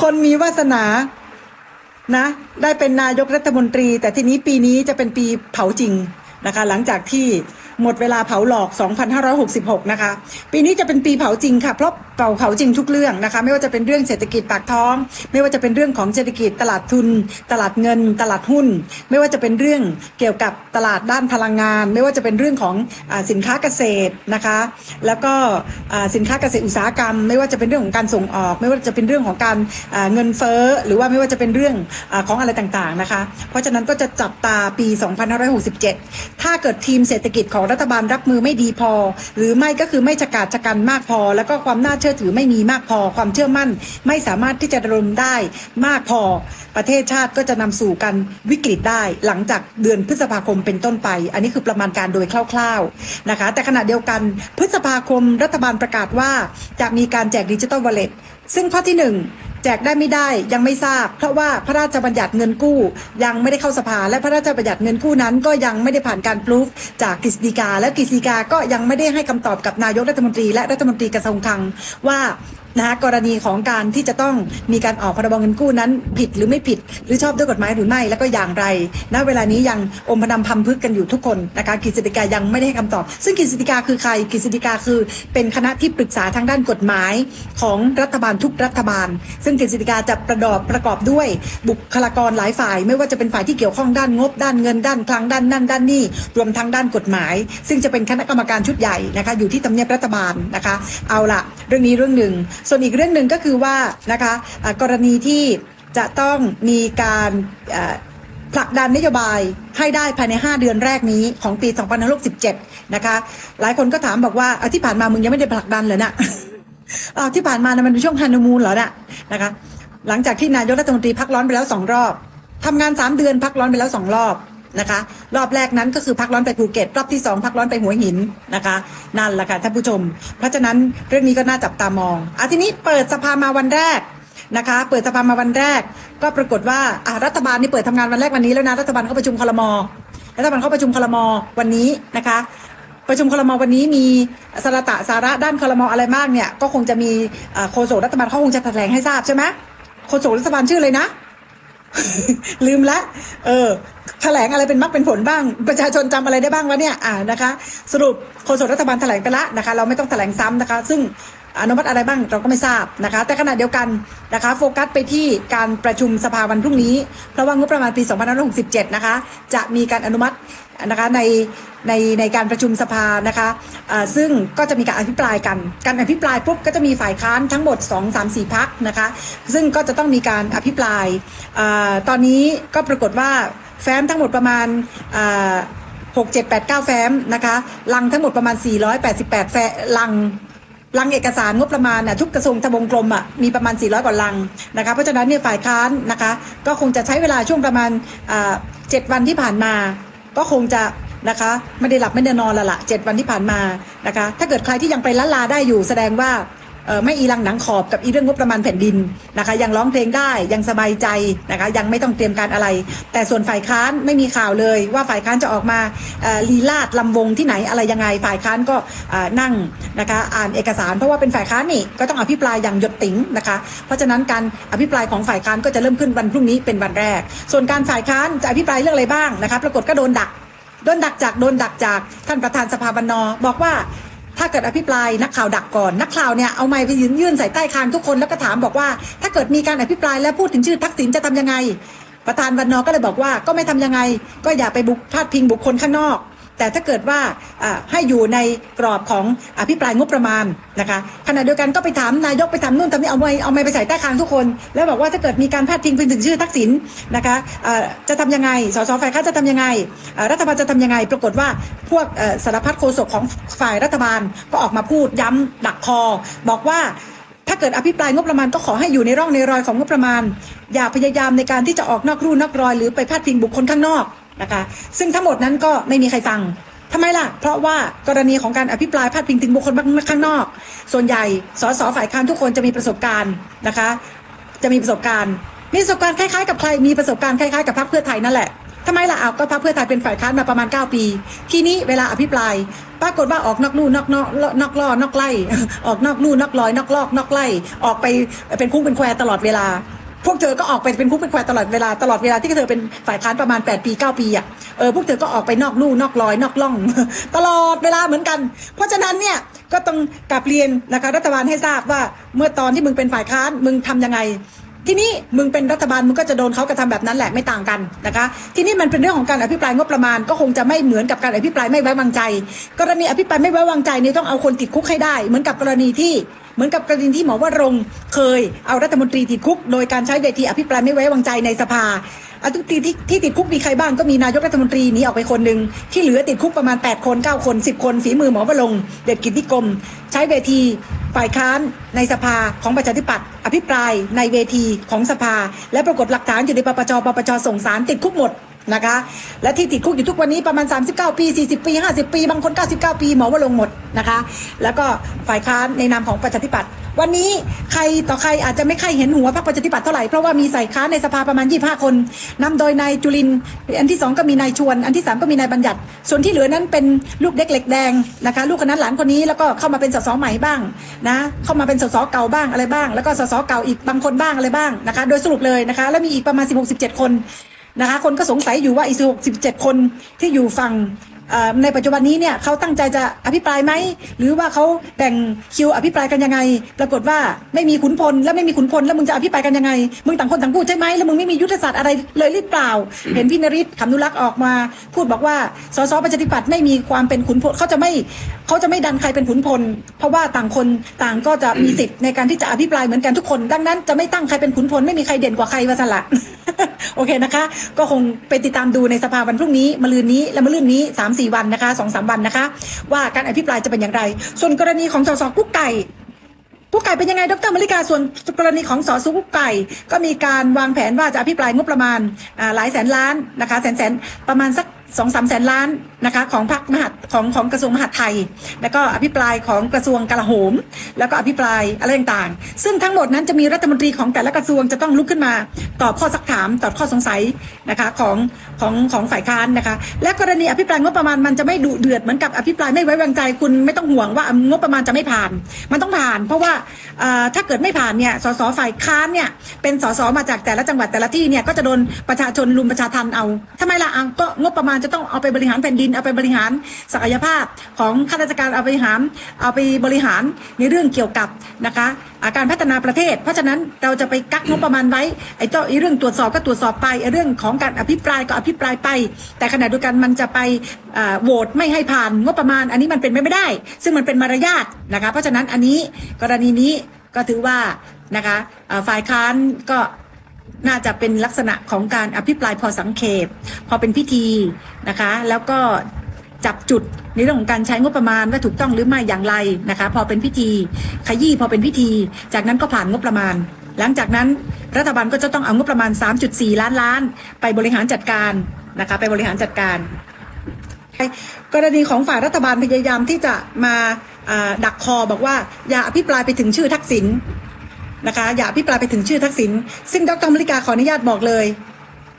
คนมีวาสนานะ ได้เป็นนายกรัฐมนตรี แต่ทีนี้ปีนี้จะเป็นปีเผาจริงนะคะ หลังจากที่ หมดเวลาเผาหลอก 2566 นะคะ ปีนี้จะเป็นปีเผาจริงค่ะ เพราะเผาเผาจริงทุกเรื่องนะคะ ไม่ว่าจะเป็นเรื่องเศรษฐกิจปากท้อง ไม่ว่าจะเป็นเรื่องของเศรษฐกิจตลาดทุน ตลาดเงิน ตลาดหุ้น ไม่ว่าจะเป็นเรื่องเกี่ยวกับตลาดด้านพลังงาน ไม่ว่าจะเป็นเรื่องของอสินค้าเกษตรนะคะ แล้วก็สินค้าเกษตรอุตสาหกรรม ไม่ว่าจะเป็นเรื่องของการส่งออก ไม่ว่าจะเป็นเรื่องของการเงินเฟ้อหรือว่าไม่ว่าจะเป็นเรื่องอของอะไรต่างๆนะคะ เพราะฉะนั้นก็จะจับตาปี 2567 ถ้าเกิดทีมเศรษฐกิจของรัฐบาลรับมือไม่ดีพอ หรือไม่ก็คือไม่ฉกาจชะกันมากพอ แล้วก็ความน่าเชื่อถือไม่มีมากพอ ความเชื่อมั่นไม่สามารถที่จะดำรงได้มากพอ ประเทศชาติก็จะนำสู่การวิกฤตได้ หลังจากเดือนพฤษภาคมเป็นต้นไป อันนี้คือประมาณการโดยคร่าวๆนะคะ แต่ขณะเดียวกันพฤษภาคมรัฐบาลประกาศว่าจะมีการแจกดิจิ t a ลวอลเล็ตซึ่งข้อที่หนึ่ง แจกได้ไม่ได้ยังไม่ทราบ เพราะว่าพระราชบัญญัติเงินกู้ ยังไม่ได้เข้าสภา และพระราชบัญญัติเงินกู้นั้น ก็ยังไม่ได้ผ่านการปลูฟจากกฤษฎีกา และกฤษฎีกาก็ยังไม่ได้ให้คำตอบกับนายกรัฐมนตรี และรัฐมนตรีกระทรวงคลังว่า นะคะกรณีของการที่จะต้องมีการออกพรบเงินกู้นั้น ผิดหรือไม่ผิด หรือชอบด้วยกฎหมายหรือไม่แล้วก็อย่างไรณเวลานี้ยังอมพนำพำพึกกันอยู่ทุกคนนะคะกฤษฎีกายังไม่ได้ให้คำตอบ ซึ่งกฤษฎีกาคือใครกฤษฎีกาคือ เป็นคณะที่ปรึกษาทางด้านกฎหมายของรัฐบาลทุกรัฐบาล ซึ่งกฤษฎีกาจะประกอบประกอบด้วยบุคลากรหลายฝ่าย ไม่ว่าจะเป็นฝ่ายที่เกี่ยวข้องด้านงบ ด้านเงินด้านคลังด้านนั่นด้านนี่รวมทั้งด้านกฎหมาย ซึ่งจะเป็นคณะกรรมการชุดใหญ่นะคะอยู่ที่ทำเนียบรัฐบาลนะคะ เอาละเรื่องนี้เรื่องหนึ่งส่วนอีกเรื่องหนึ่งก็คือว่านะคะกรณีที่จะต้องมีการผลักดันนโยบายให้ได้ภายใน 5 เดือนแรกนี้ของปี 2567 นะคะ หลายคนก็ถามบอกว่าที่ผ่านมามึงยังไม่ได้ผลักดันเลยนะที่ผ่านมานะมันเป็นช่วงฮันนีมูนเหรอนะนะคะ หลังจากที่นายกรัฐมนตรีพักร้อนไปแล้วสองรอบทำงาน 3 เดือนพักร้อนไปแล้วสองรอบ นะคะ รอบแรกนั้นก็คือพักร้อนไปภูเก็ต รอบที่สองพักร้อนไปหัวหินนะคะ นั่นแหละค่ะท่านผู้ชม เพราะฉะนั้นเรื่องนี้ก็น่าจับตามองอะทีนี้เปิดสภามาวันแรกนะคะ เปิดสภามาวันแรก ก็ปรากฏว่าอะรัฐบาลนี่เปิดทำงานวันแรกวันนี้แล้วนะรัฐบาลเขาประชุมคลมรัฐบาลเขาประชุมคลมวันนี้นะคะประชุมคลมวันนี้มีสาระตะสาระด้านคลมอะไรมากเนี่ยก็คงจะมีโฆษกรัฐบาลเขาคงจะแถลงให้ทราบใช่ไหมโฆษกรัฐบาลชื่อเลยนะ ลืมละ เออแถลงอะไรเป็นมรรคเป็นผลบ้าง ประชาชนจำอะไรได้บ้างวะเนี่ยอ่านะคะ สรุปโฆษกรัฐบาลแถลงไปละนะคะ เราไม่ต้องแถลงซ้ำนะคะ ซึ่งอนุมัติอะไรบ้างเราก็ไม่ทราบนะคะ แต่ขณะเดียวกันนะคะ โฟกัสไปที่การประชุมสภาวันพรุ่งนี้ เพราะว่างบประมาณปี 2567 นะคะ จะมีการอนุมัตินะคะใน ในในการประชุมสภานะคะอ่าซึ่งก็จะมีการอภิปรายกัน การอภิปรายปุ๊บก็จะมีฝ่ายค้านทั้งหมด 2 3 4พักนะคะซึ่งก็จะต้องมีการอภิปรายอตอนนี้ก็ปรากฏว่าแฟ้มทั้งหมดประมาณอ่า6 7 8 9แฟ้มนะคะลังทั้งหมดประมาณ 488 แฟ้ลังลังเอกสารงบประมาณน่ะทุกกระทรวงทบวงกลมอะมีประมาณ 400 กว่าลังนะคะเพราะฉะนั้นเนี่ยฝ่ายค้านนะคะ ก็คงจะใช้เวลาช่วงประมาณเจ็ดวันที่ผ่านมา ก็คงจะ นะคะ ไม่ได้หลับไม่ได้นอนและละเจ็ดวันที่ผ่านมานะคะ ถ้าเกิดใครที่ยังไปละลาได้อยู่แสดงว่าไม่อีลังหนังขอบกับอีเรื่องงบประมาณแผ่นดินนะคะ ยังร้องเพลงได้ยังสบายใจนะคะ ยังไม่ต้องเตรียมการอะไร แต่ส่วนฝ่ายค้านไม่มีข่าวเลย ว่าฝ่ายค้านจะออกมาลีลาดลำวงที่ไหนอะไรยังไง ฝ่ายค้านก็นั่งนะคะอ่านเอกสารเพราะว่าเป็นฝ่ายค้านนี่ก็ต้องอภิปรายอย่างหยดติ๋งนะคะ เพราะฉะนั้นการอภิปรายของฝ่ายค้านก็จะเริ่มขึ้นวันพรุ่งนี้เป็นวันแรก ส่วนการฝ่ายค้านจะอภิปรายเรื่องอะไรบ้างนะคะ ปรากฏก็โดนดัก โดนดักจากโดนดักจากท่านประธานสภาบรรณบอกว่าถ้าเกิดอภิปรายนักข่าวดักก่อนนักข่าวเนี่ยเอาไม้ไปยืนยื่นใส่ใต้คางทุกคนแล้วก็ถามบอกว่า ถ้าเกิดมีการอภิปรายแล้วพูดถึงชื่อทักษิณจะทำยังไง ประธานบรรณก็เลยบอกว่าก็ไม่ทำยังไง ก็อย่าไปบุกพาดพิงบุคคลข้างนอก แต่ถ้าเกิดว่าให้อยู่ในกรอบของอภิปรายงบประมาณนะคะขณะเดียวกันก็ไปถามนายกไปถามนู่นทำนี่เอาไม้เอาไม้ไปใส่ใต้คางทุกคน แล้วบอกว่าถ้าเกิดมีการพาดพิงไปถึงชื่อทักษิณนะคะจะทำยังไงสสฝ่ายค้านจะทำยังไง รัฐบาลจะทำยังไง ปรากฏว่าพวกสารพัดโฆษกของฝ่ายรัฐบาลก็ออกมาพูดย้ำดักคอ บอกว่าถ้าเกิดอภิปรายงบประมาณก็ขอให้อยู่ในร่องในรอยของงบประมาณ อย่าพยายามในการที่จะออกนอกรูนอกรอย หรือไปพาดพิงบุคคลข้างนอก นะคะ ซึ่งทั้งหมดนั้นก็ไม่มีใครฟังทำไมล่ะ เพราะว่ากรณีของการอภิปรายพาดพิงถึงบุคคลข้างนอก ส่วนใหญ่สสฝ่ายค้านทุกคนจะมีประสบการณ์นะคะ จะมีประสบการณ์ มีประสบการณ์คล้ายๆกับใคร มีประสบการณ์คล้ายๆกับพรรคเพื่อไทยนั่นแหละทำไมล่ะเอาก็พรรคเพื่อไทยเป็นฝ่ายค้านมาประมาณ 9 ปี ทีนี้เวลาอภิปราย ปรากฏว่าออกนอกลู่นอกนอกนอกล่อนอกไล่ ออกนอกลู่นอกลอยนอกลอกนอกไล่ ออกไปเป็นคุ้งเป็นแควตลอดเวลา พวกเธอก็ออกไปเป็นคุกเป็นแควตลอดเวลาตลอดเวลาที่เธอเป็นฝ่ายค้านประมาณ 8 ปี 9 ปีอะเออพวกเธอก็ออกไปนอกลู่นอกลอยนอกล่อง ตลอดเวลาเหมือนกัน เพราะฉะนั้นเนี่ยก็ต้องกลับเรียนนะคะรัฐบาลให้ทราบว่าเมื่อตอนที่มึงเป็นฝ่ายค้านมึงทำยังไงทีนี้มึงเป็นรัฐบาลมึงก็จะโดนเขากระทำแบบนั้นแหละไม่ต่างกันนะคะ ทีนี้มันเป็นเรื่องของการอภิปรายงบประมาณก็คงจะไม่เหมือนกับการอภิปรายไม่ไว้วางใจ กรณีอภิปรายไม่ไว้วางใจนี่ต้องเอาคนติดคุกให้ได้ เหมือนกับกรณีที่ เหมือนกับกรณีที่หมอวรงเคยเอารัฐมนตรีติดคุก โดยการใช้เวทีอภิปรายไม่ไว้วางใจในสภาอาทุกทีที่ที่ติดคุกมีใครบ้างก็มีนายกรัฐมนตรีหนีออกไปคนหนึ่งที่เหลือติดคุกประมาณ 8 คน 9 คน 10 คนฝีมือหมอวรงเด็ดกิจนิกรม ใช้เวทีฝ่ายค้านในสภาของประชาธิปัตย์อภิปรายในเวทีของสภา และปรากฏหลักฐานอยู่ในปปชปปชส่งสารติดคุกหมด นะคะ และที่ติดคุกอยู่ทุกวันนี้ประมาณ 39 ปี 40 ปี 50 ปี บางคน 99 ปีหมอว่าลงหมดนะคะ แล้วก็ฝ่ายค้านในนามของประชาธิปัตย์วันนี้ใครต่อใครอาจจะไม่ค่อยเห็นหัวพรรคประชาธิปัตย์เท่าไหร่ เพราะว่ามีใส่ค้านในสภาประมาณ 25 คนนำโดยนายจุลิน อันที่สองก็มีนายชวน อันที่สามก็มีนายบัญญัติ ส่วนที่เหลือนั้นเป็นลูกเด็กเหล็กแดงนะคะ ลูกคนนั้นหลานคนนี้แล้วก็เข้ามาเป็นสสใหม่บ้างนะ เข้ามาเป็นสสเก่าบ้างอะไรบ้าง แล้วก็สสเก่าอีกบางคนบ้างอะไรบ้างนะคะ โดยสรุปเลยนะคะ แล้วมีอีกประมาณ 16-17 คน นะคะ คนก็สงสัยอยู่ว่าอีก16-17คนที่อยู่ฝั่งในปัจจุบันนี้เนี่ยเขาตั้งใจจะอภิปรายไหมหรือว่าเขาแบ่งคิวอภิปรายกันยังไง ปรากฏว่าไม่มีขุนพลและไม่มีขุนพลแล้วมึงจะอภิปรายกันยังไงมึงต่างคนต่างพูดใช่ไหมแล้วมึงไม่มียุทธศาสตร์อะไรเลยหรือเปล่า เห็นพี่นริศขำนุรักษ์ออกมา พูดบอกว่าสสประชาธิปัตย์ไม่มีความเป็นขุนพลเขาจะไม่เขาจะไม่ดันใครเป็นขุนพล เพราะว่าต่างคนต่างก็จะมีสิทธิ์ในการที่จะอภิปรายเหมือนกันทุกคน ดังนั้นจะไม่ตั้งใครเป็นขุนพลไม่มีใครเด่นกว่าใครว่าสละ โอเคนะคะ ก็คงไปติดตามดูในสภาวันพรุ่งนี้มะรืนนี้และมะรืนนี้3าสี่วันนะคะสองสามวันนะคะ ว่าการอภิปรายจะเป็นอย่างไร ส่วนกรณีของสสกุ๊กไก่กุ๊กไก่เป็นยังไงดรมริกาส่วนกรณีของสอสุกุ๊กไก่ ก็มีการวางแผนว่าจะอภิปรายงบประมาณหลายแสนล้านนะคะแสนแสนประมาณสักสองสามแสนล้าน นะคะของพรรคมหาของของกระทรวงมหาดไทย แล้วก็อภิปรายของกระทรวงกลาโหม แล้วก็อภิปรายอะไรต่างๆ ซึ่งทั้งหมดนั้นจะมีรัฐมนตรีของแต่ละกระทรวงจะต้องลุกขึ้นมาตอบข้อสักถามตอบข้อสงสัยนะคะของของของฝ่ายค้านนะคะและกรณีอภิปรายงบประมาณมันจะไม่ดุเดือดเหมือนกับอภิปรายไม่ไว้วางใจคุณไม่ต้องห่วงว่างบประมาณจะไม่ผ่าน มันต้องผ่าน เพราะว่าถ้าเกิดไม่ผ่านเนี่ยสสฝ่ายค้านเนี่ยเป็นสสมาจากแต่ละจังหวัดแต่ละที่เนี่ยก็จะโดนประชาชนลุมประชาทันเอาทำไมล่ะเอาก็งบประมาณจะต้องเอาไปบริหารแผ่นดินเอาไปบริหารศักยภาพของข้าราชการเอาไปบริหารเอาไปบริหารในเรื่องเกี่ยวกับนะคะาการพัฒนาประเทศ เพราะฉะนั้นเราจะไปกักงบประมาณไว้ไอ้เจ้าไอ้เรื่องตรวจสอบก็ตรวจสอบไปไอ้เรื่องของการอภิปรายก็อภิปรายไป แต่ขณะเดียวกันมันจะไปโหวตไม่ให้ผ่านงบประมาณ อันนี้มันเป็นไม่ได้ ซึ่งมันเป็นมารยาทนะคะเพราะฉะนั้นอันนี้กรณีนี้ก็ถือว่านะคะฝ่ายค้านก็ น่าจะเป็นลักษณะของการอภิปรายพอสังเขปพอเป็นพิธีนะคะ แล้วก็จับจุดในเรื่องของการใช้งบประมาณว่าถูกต้องหรือไม่อย่างไรนะคะ พอเป็นพิธีขยี้พอเป็นพิธี จากนั้นก็ผ่านงบประมาณ หลังจากนั้นรัฐบาลก็จะต้องเอางบประมาณ 3.4 ล้านล้าน ไปบริหารจัดการนะคะไปบริหารจัดการ กรณีของฝ่ายรัฐบาลพยายามที่จะมาอ่าดักคอบอกว่าอย่าอภิปรายไปถึงชื่อทักษิณ นะคะ อย่าอภิปรายไปถึงชื่อทักษิณซึ่งดรมริกาขออนุญาตบอกเลย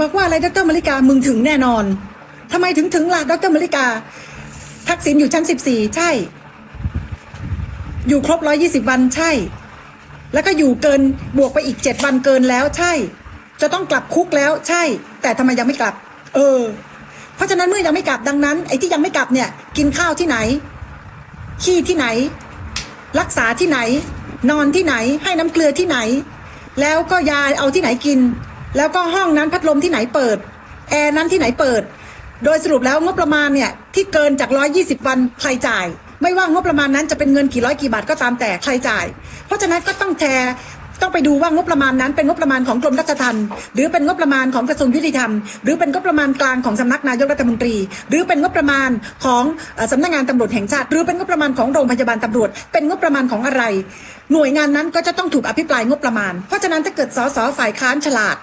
บอกว่าอะไรดรมริกามึงถึงแน่นอนทำไมถึงถึงล่ะดรมริกา ทักษิณอยู่ชั้น 14 ใช่ อยู่ครบ 120 วันใช่ แล้วก็อยู่เกินบวกไปอีก 7 วันเกินแล้วใช่ จะต้องกลับคุกแล้วใช่ แต่ทำไมยังไม่กลับ เออ เพราะฉะนั้นเมื่อยังไม่กลับดังนั้นไอ้ที่ยังไม่กลับเนี่ย กินข้าวที่ไหน ขี้ที่ไหน รักษาที่ไหน นอนที่ไหนให้น้ำเกลือที่ไหน แล้วก็ยาเอาที่ไหนกิน แล้วก็ห้องนั้นพัดลมที่ไหนเปิดแอร์นั้นที่ไหนเปิด โดยสรุปแล้วงบประมาณเนี่ยที่เกินจาก 120 วันใครจ่าย ไม่ว่างบประมาณนั้นจะเป็นเงินกี่ร้อยกี่บาทก็ตามแต่ใครจ่าย เพราะฉะนั้นก็ต้องแชร์ ต้องไปดูว่างบประมาณนั้นเป็นงบประมาณของกรมราชทัณฑ์หรือเป็นงบประมาณของกระทรวงยุติธรรม หรือเป็นงบประมาณกลางของสำนักนายกรัฐมนตรี หรือเป็นงบประมาณของสำนักงานตำรวจแห่งชาติ หรือเป็นงบประมาณของโรงพยาบาลตำรวจ เป็นงบประมาณของอะไร หน่วยงานนั้นก็จะต้องถูกอภิปรายงบประมาณ เพราะฉะนั้นถ้าเกิดสสฝ่ายค้านฉลาด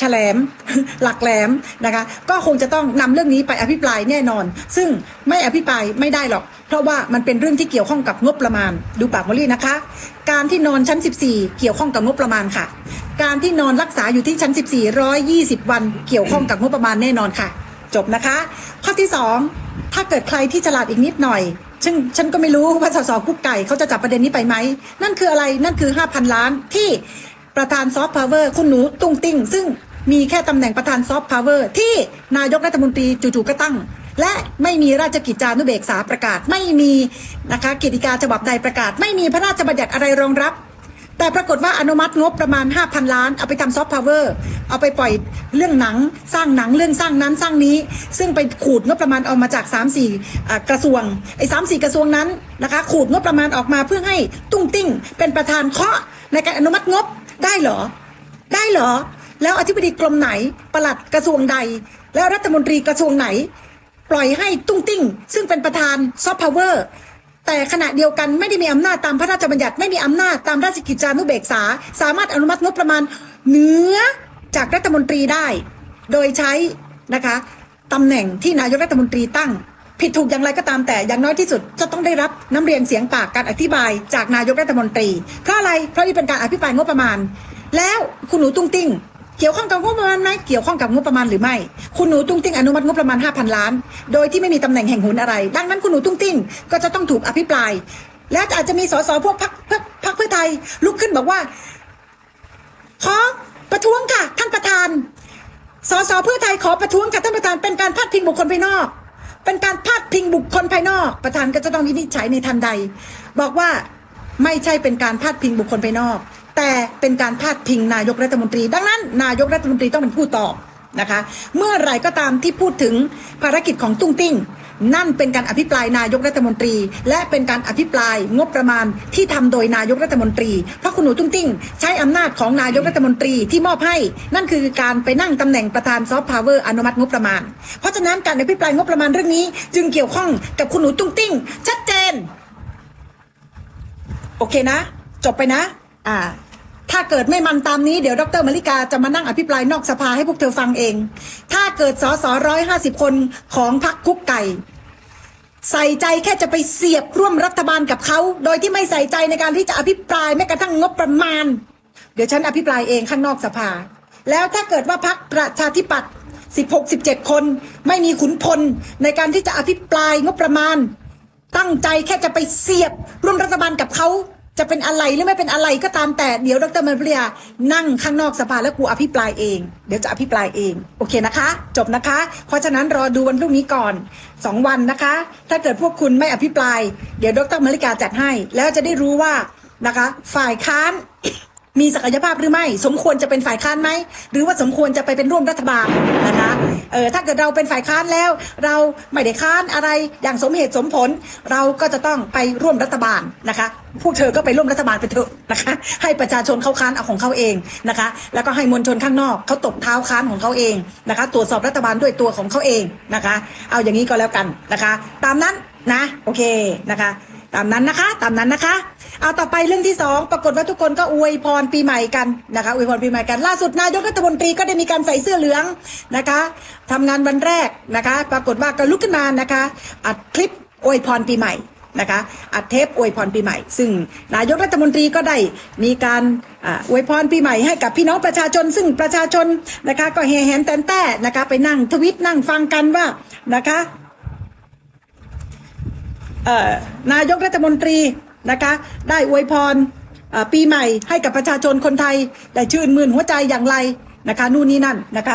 ฉลมหลักแหลมนะคะ ก็คงจะต้องนำเรื่องนี้ไปอภิปรายแน่นอน ซึ่งไม่อภิปรายไม่ได้หรอก เพราะว่ามันเป็นเรื่องที่เกี่ยวข้องกับงบประมาณ ดูปากมอลี่นะคะ การที่นอนชั้น 14 เกี่ยวข้องกับงบประมาณค่ะ การที่นอนรักษาอยู่ที่ชั้น 14 120 วัน เกี่ยวข้องกับงบประมาณแน่นอนค่ะ จบนะคะ ข้อที่ 2 ถ้าเกิดใครที่ฉลาดอีกนิดหน่อยซึ่งฉันก็ไม่รู้ว่าสสกุ๊กไก่เขาจะจับประเด็นนี้ไปไหม นั่นคืออะไรนั่นคือ 5,000 ล้านที่ ประธานซอฟต์พาวเวอร์คุณหนูตุ้งติ้ง ซึ่งมีแค่ตำแหน่งประธานซอฟต์พาวเวอร์ที่นายกรัฐมนตรีจู่ๆก็ตั้ง และไม่มีราชกิจจานุเบกษาประกาศไม่มีนะคะกิจการฉบับใดประกาศ ไม่มีพระราชบัญญัติอะไรรองรับ แต่ปรากฏว่าอนุมัติงบประมาณ 5,000 ล้าน เอาไปทำซอฟต์พาวเวอร์เอาไปปล่อยเรื่องหนังสร้างหนังเรื่องสร้างนั้นสร้างนี้ ซึ่งไปขูดงบประมาณออกมาจาก 3 4อ่กระทรวงไอ้สามสี่กระทรวงนั้นนะคะขูดงบประมาณออกมาเพื่อให้ตุ้งติ้ง เป็นประธานเคาะในการอนุมัติงบ ได้เหรอ ได้เหรอ แล้วอธิบดีกรมไหนปลัดกระทรวงใด แล้วรัฐมนตรีกระทรวงไหน ปล่อยให้ตุ้งติ้ง ซึ่งเป็นประธานซอฟต์พาวเวอร์แต่ขณะเดียวกันไม่ได้มีอำนาจตามพระราชบัญญัติไม่มีอำนาจตามราชกิจจานุเบกษา สามารถอนุมัติงบประมาณเหนือจากรัฐมนตรีได้ โดยใช้นะคะตำแหน่งที่นายกรัฐมนตรีตั้ง ผิดถูกอย่างไรก็ตามแต่อย่างน้อยที่สุดจะต้องได้รับน้ำเรียงเสียงปากการอธิบายจากนายกรัฐมนตรี เพราะอะไรเพราะนี่เป็นการอภิปรายงบประมาณ แล้วคุณหนูตุ้งติ้งเกี่ยวข้องกับงบประมาณไหมเกี่ยวข้องกับงบประมาณหรือไม่ คุณหนูตุ้งติ้งอนุมัติงบประมาณ 5,000 ล้าน โดยที่ไม่มีตำแหน่งแห่งหุนอะไร ดังนั้นคุณหนูตุ้งติ้งก็จะต้องถูกอภิปราย และอาจจะมีสสพวกพรรคพรรพเพื่อไทยลุกขึ้นบอกว่าขอประท้วงค่ะ ท่านประธานสสเพื่อไทยขอประท้วงค่ะท่านประธานเป็นการพาดพิงบุคคลภายนอก เป็นการพาดพิงบุคคลภายนอก ประธานก็จะต้องวินิจฉัยในทันใด บอกว่าไม่ใช่เป็นการพาดพิงบุคคลภายนอก แต่เป็นการพาดพิงนายกรัฐมนตรี ดังนั้น นายกรัฐมนตรีต้องเป็นผู้ตอบนะคะ เมื่อไรก็ตามที่พูดถึงภารกิจของตุ้งติ้ง นั่นเป็นการอภิปรายนายกรัฐมนตรี และเป็นการอภิปรายงบประมาณที่ทำโดยนายกรัฐมนตรี เพราะคุณหนูตุ้งติ้ง ใช้อำนาจของนายกรัฐมนตรีที่มอบให้ นั่นคือการไปนั่งตำแหน่งประธานซอฟต์พาวเวอร์อนุมัติงบประมาณ เพราะฉะนั้นการอภิปรายงบประมาณเรื่องนี้ จึงเกี่ยวข้องกับคุณหนูตุ้งติ้ง ชัดเจน โอเคนะ จบไปนะ อ่า ถ้าเกิดไม่มันตามนี้เดี๋ยวดรมาริกาจะมานั่งอภิปรายนอกสภาให้พวกเธอฟังเอง ถ้าเกิดสอสอร้อยห้าสิบคนของพรรคคุกไก่ ใส่ใจแค่จะไปเสียบร่วมรัฐบาลกับเขา โดยที่ไม่ใส่ใจในการที่จะอภิปรายแม้กระทั่งงบประมาณ เดี๋ยวฉันอภิปรายเองข้างนอกสภา แล้วถ้าเกิดว่าพรรคประชาธิปัตย์16 17 คนไม่มีขุนพลในการที่จะอภิปรายงบประมาณ ตั้งใจแค่จะไปเสียบร่วมรัฐบาลกับเขา จะเป็นอะไรหรือไม่เป็นอะไรก็ตามแต่เดี๋ยวดรมาริยานั่งข้างนอกสภาแล้วกูอภิปรายเอง เดี๋ยวจะอภิปรายเองโอเคนะคะ จบนะคะ เพราะฉะนั้นรอดูวันพรุ่งนี้ก่อนสองวันนะคะ ถ้าเกิดพวกคุณไม่อภิปราย เดี๋ยวดรมาริกาจัดให้ แล้วจะได้รู้ว่านะคะ ฝ่ายค้าน มีศักยภาพหรือไม่ สมควรจะเป็นฝ่ายค้านไหม หรือว่าสมควรจะไปเป็นร่วมรัฐบาลนะคะเออถ้าเกิดเราเป็นฝ่ายค้านแล้ว เราไม่ได้ค้านอะไรอย่างสมเหตุสมผล เราก็จะต้องไปร่วมรัฐบาลนะคะพวกเธอก็ไปร่วมรัฐบาลไปเถอะนะคะ ให้ประชาชนเขาค้านเอาของเขาเองนะคะ แล้วก็ให้มวลชนข้างนอกเขาตบเท้าค้านของเขาเองนะคะ ตรวจสอบรัฐบาลด้วยตัวของเขาเองนะคะ เอาอย่างนี้ก็แล้วกันนะคะ ตามนั้นนะ โอเคนะคะ ตามนั้นนะคะ ตามนั้นนะคะ เอาต่อไปเรื่องที่สองปรากฏว่าทุกคนก็อวยพรปีใหม่กันนะคะอวยพรปีใหม่กันล่าสุดนายกรัฐมนตรีก็ได้มีการใส่เสื้อเหลืองนะคะทำงานวันแรกนะคะ ปรากฏว่าก็ลุกขึ้นมานะคะ อัดคลิปอวยพรปีใหม่นะคะอัดเทปอวยพรปีใหม่ ซึ่งนายกรัฐมนตรีก็ได้มีการอ่าอวยพรปีใหม่ให้กับพี่น้องประชาชน ซึ่งประชาชนนะคะก็แห่แหนแตนแต่นะคะไปนั่งทวิตนั่งฟังกันว่านะคะเอ่อนายกรัฐมนตรี นะคะ ได้อวยพรปีใหม่ให้กับประชาชนคนไทย ได้ชื่นมื่นหัวใจอย่างไรนะคะ นู่นนี่นั่นนะคะ